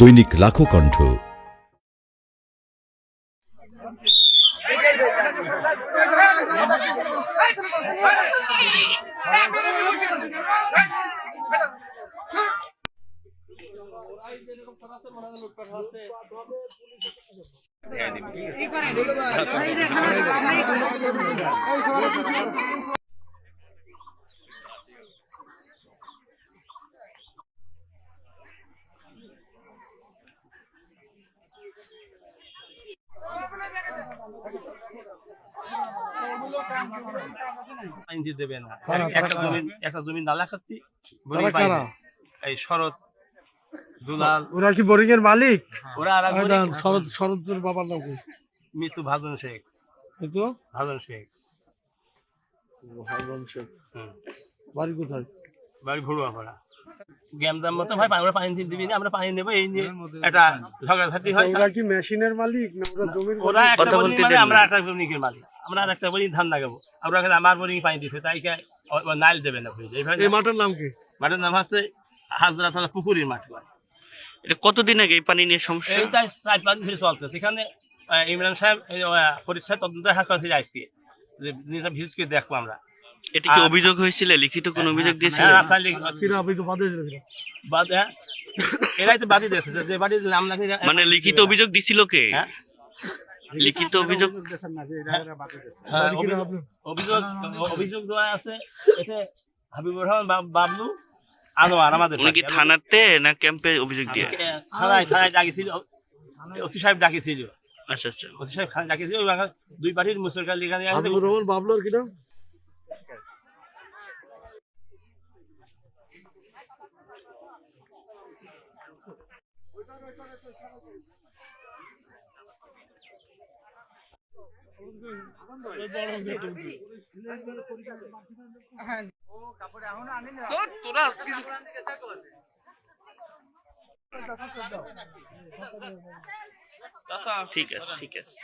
দৈনিক লাখো কণ্ঠ। আইন দিয়ে দেবে না। একটা জমি একটা জমি নালা কারা? এই শরৎ দুলাল। ওরা কি বোরিং এর মালিক ওরা আর শরৎ শরৎদের বাবার নাম কি? মৃত্যু ভাজন শেখ। মিতু ভাজন শেখ। ভাজন শেখ। বাড়ি কোথায়? বাড়ি ভুড়ুয়া মতো ভাই আমরা পানি দিন দিবি না আমরা পানি নেব এই নিয়ে একটা ঝগড়াঝাটি হয় ওরা কি মেশিনের মালিক না ওরা জমির ওরা একটা কথা বোরিং বলতে মানে আমরা একটা মালিক আমরা আর একটা বোরিং ধান লাগাবো আমরা আমার বোরিং পানি দিতে তাই কে নাইল দেবে না এইভাবে এই মাঠের নাম কি মাঠের নাম হচ্ছে হাজরাতলা পুকুরের মাঠ এটা কতদিন আগে এই পানি নিয়ে সমস্যা এই চার চার পাঁচ দিন ধরে চলছে সেখানে ইমরান সাহেব এই, তদন্ত হাসপাতাল আসছে যে ভিজিট করে দেখব আমরা এটা কি অভিযোগ হয়েছিল? লিখিত কোন অভিযোগ দিয়েছিল? হ্যাঁ, বাদে দিলেন বাদ- হ্যাঁ, এরাই তো বাদি দিয়েছে যে- নাম নাকি মানে লিখিত অভিযোগ দিছিল কে? হ্যাঁ? লিখিত অভিযোগ হ্যাঁ, অভিযোগ- অভিযোগ। অভিযোগ দেওয়া আছে এতে হাবিবুর রহমান বাবলু আনোয়ার আমাদের উনি কি থানাতে না ক্যাম্পে অভিযোগ দিয়ে? থানায় থানায় ডাকিছিল। ওসি সাহেব ডাকিছিল। আচ্ছা আচ্ছা। ওসি সাহেব ডাকিছিল দুই পার্টির লিখা নিয়ে আসে হাবিবুর রহমান বাবলার ঠিক আছে ঠিক আছে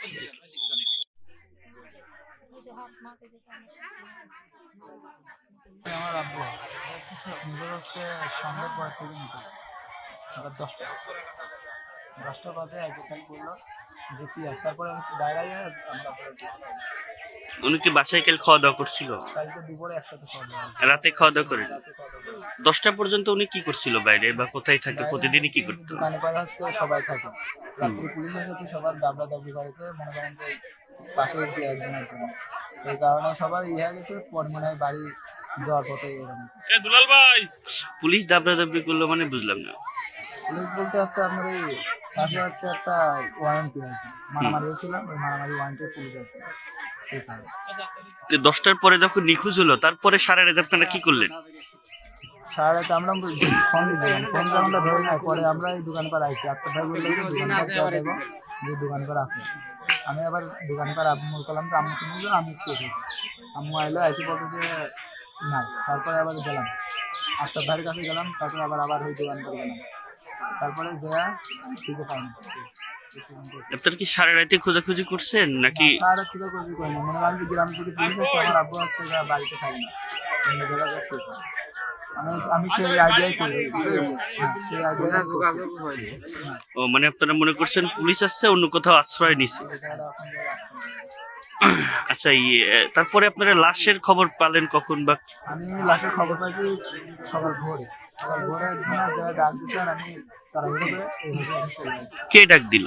নিজের হচ্ছে সন্ধ্যা পর থেকে নিতে রাত দশটা। দশটা বাজে এক ফোন করল যে আছে তারপরে আমি দাঁড়াই আমরা উনি কি বাসায় কাল খাওয়া দাওয়া করছিল? কালকে দুপুরে একসাথে খাওয়া দাওয়া রাতে খাওয়া দাওয়া করেন। দশটা পর্যন্ত উনি কি করছিল বাইরে বা কোথায় থাকে? প্রতিদিনই কি করতো? দোকানে পাড়া হচ্ছে সবাই থাকে। রাত্রে পুলিশ এসে সবার দাবলা দাবি করেছে। মনে করেন যে পাশে একজন আছে। এই কারণে সবার ইয়ে গেছে। পর মনে হয় বাড়ি যাওয়ার পথে এরকম। দুলাল ভাই। পুলিশ দাবরা দাবি করল মানে বুঝলাম না। পুলিশ বলতে হচ্ছে আপনার এই পাশে হচ্ছে একটা ওয়ারেন্টি আছে। মারামারি হয়েছিল ওই মারামারি ওয়ারেন্টি পুলিশ আছে। দশটার পরে যখন নিখোঁজ হলো তারপরে সারা রাত আপনারা কি করলেন? সারা রাতে আমরা ফোন দিয়েছিলাম। ফোন আমরা ধরে নাই পরে আমরা এই দোকান পার আইছি। আটটা ভাই বলল যে দোকান পার দেওয়া দেবো যে দোকান পার আছে। আমি আবার দোকান পার আম্মুর করলাম তো আম্মু দিলো আমি আম্মু আইলো এসে বলতে যে না তারপরে আবার গেলাম। আটটা ভাইয়ের কাছে গেলাম তারপরে আবার আবার ওই দোকান পার গেলাম। তারপরে যা ঠিক পাইনি আপনারা কি সারা রাতে খোঁজাখুঁজি করছেন নাকি? সারা থেকে করবি কই না। মনে করেন যে গ্রাম থেকে পুলিশ আসছে আমার আব্বু আসছে বাড়িতে থাকে না। অন্য জায়গায় যাচ্ছে আমি আমি সেই আইডিয়াই করি। হ্যাঁ, ও মানে আপনারা মনে করছেন পুলিশ আসছে অন্য কোথাও আশ্রয় নিছে। আচ্ছা ইয়ে তারপরে আপনারা লাশের খবর পালেন কখন বা? আমি লাস্টের খবর পাইছি সকাল ভোরে। সকাল ডাক আমি কে ডাক দিল?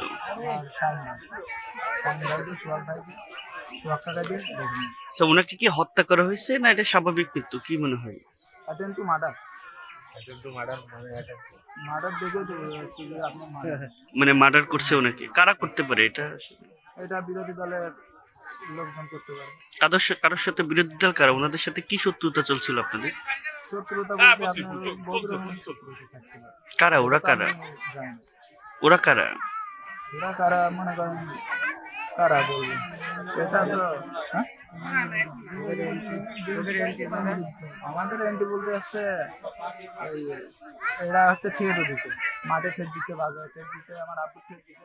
আচ্ছা ওনাকে কি হত্যা করা হয়েছে না এটা স্বাভাবিক মৃত্যু? কি মনে হয়? To murder. মানে মার্ডার করছে ওনাকে। কারা করতে পারে এটা? এটা বিরোধী দলের লোকজন করতে পারে। কারোর সাথে কারোর সাথে বিরোধী দল কারা? ওনাদের সাথে কি শত্রুতা চলছিল আপনাদের? শত্রুতা বলতে আপনার বহুত রকমের শত্রুতা থাকছিল। কারা? ওরা কারা। ওরা কারা? এরা কারা? মনে করেন কারা বলব এটা তো হ্যাঁ? আমাদের এন্ট্রি বলতে হচ্ছে এরা হচ্ছে ঠেট দিছে। মাঠে ঠেট দিছে বাজারে ঠেট দিছে আমার আব্বু ঠেট দিছে